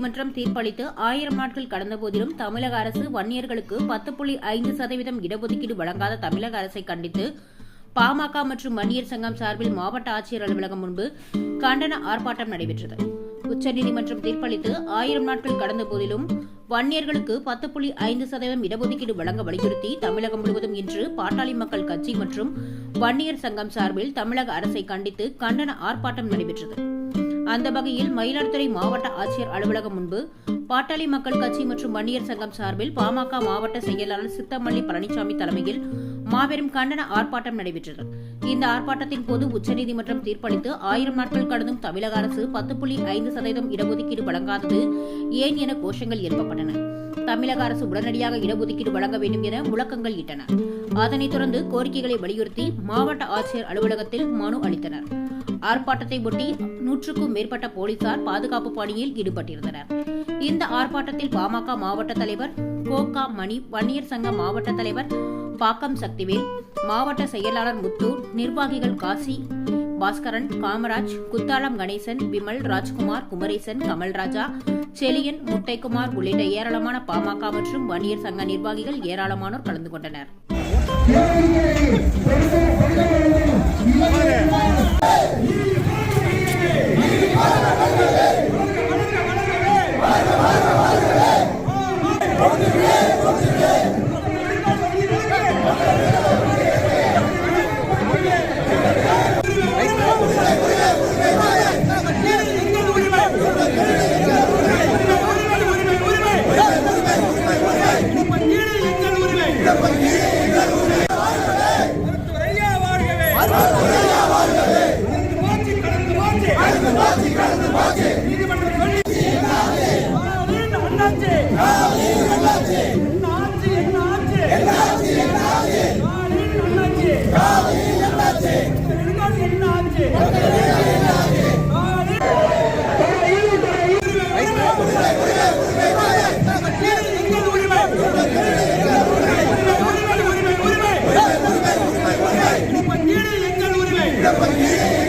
உச்சநீதிமன்றம் தீர்ப்பளித்து ஆயிரம் நாட்கள் கடந்த போதிலும் தமிழக அரசு வன்னியர்களுக்கு பத்து புள்ளி ஐந்து சதவீதம் இடஒதுக்கீடு வழங்காத தமிழக அரசை கண்டித்து பாமக மற்றும் வன்னியர் சங்கம் சார்பில் மாவட்ட ஆட்சியர் அலுவலகம் முன்பு கண்டன ஆர்ப்பாட்டம் நடைபெற்றது. உச்சநீதிமன்றம் தீர்ப்பளித்து ஆயிரம் நாட்கள் கடந்த போதிலும் வன்னியர்களுக்கு பத்து புள்ளி ஐந்து சதவீதம் இடஒதுக்கீடு வழங்க வலியுறுத்தி தமிழகம் முழுவதும் இன்று பாட்டாளி மக்கள் கட்சி மற்றும் வன்னியர் சங்கம் சார்பில் தமிழக அரசை கண்டித்து கண்டன ஆர்ப்பாட்டம் நடைபெற்றது. அந்த வகையில் மயிலாடுதுறை மாவட்ட ஆட்சியர் அலுவலகம் முன்பு பாட்டாளி மக்கள் கட்சி மற்றும் வன்னியர் சங்கம் சார்பில் பாமக மாவட்ட செயலாளர் சித்தமல்லி பழனிசாமி தலைமையில் மாபெரும் கண்டன ஆர்ப்பாட்டம் நடைபெற்றது. இந்த ஆர்ப்பாட்டத்தின் போது உச்சநீதிமன்றம் தீர்ப்பளித்து ஆயிரம் நாட்கள் கடந்தும் தமிழக அரசு பத்து புள்ளி ஐந்து சதவீதம் இடஒதுக்கீடு வழங்காதது ஏன் என கோஷங்கள் எழுப்பப்பட்டன. தமிழக அரசு உடனடியாக இடஒதுக்கீடு வழங்க வேண்டும் என முழக்கங்கள் இட்டன. அதனைத் தொடர்ந்து கோரிக்கைகளை வலியுறுத்தி மாவட்ட ஆட்சியர் அலுவலகத்தில் மனு அளித்தனர். ஆர்ப்பாட்டத்தை ஒட்டி நூற்றுக்கும் மேற்பட்ட போலீசார் பாதுகாப்பு பணியில் ஈடுபட்டிருந்தனர். இந்த ஆர்ப்பாட்டத்தில் பாமக மாவட்ட தலைவர் கோகா மணி வன்னியர் சங்க மாவட்ட தலைவர் பாக்கம் சக்திவேல் மாவட்ட செயலாளர் முத்து நிர்வாகிகள் காசி பாஸ்கரன் காமராஜ் குத்தாலம் கணேசன் விமல் ராஜ்குமார் குமரேசன் கமல்ராஜா செலியன் முட்டைக்குமார் உள்ளிட்ட ஏராளமான பாமக மற்றும் வன்னியர் சங்க நிர்வாகிகள் ஏராளமானோர் கலந்து கொண்டனர். Ainda.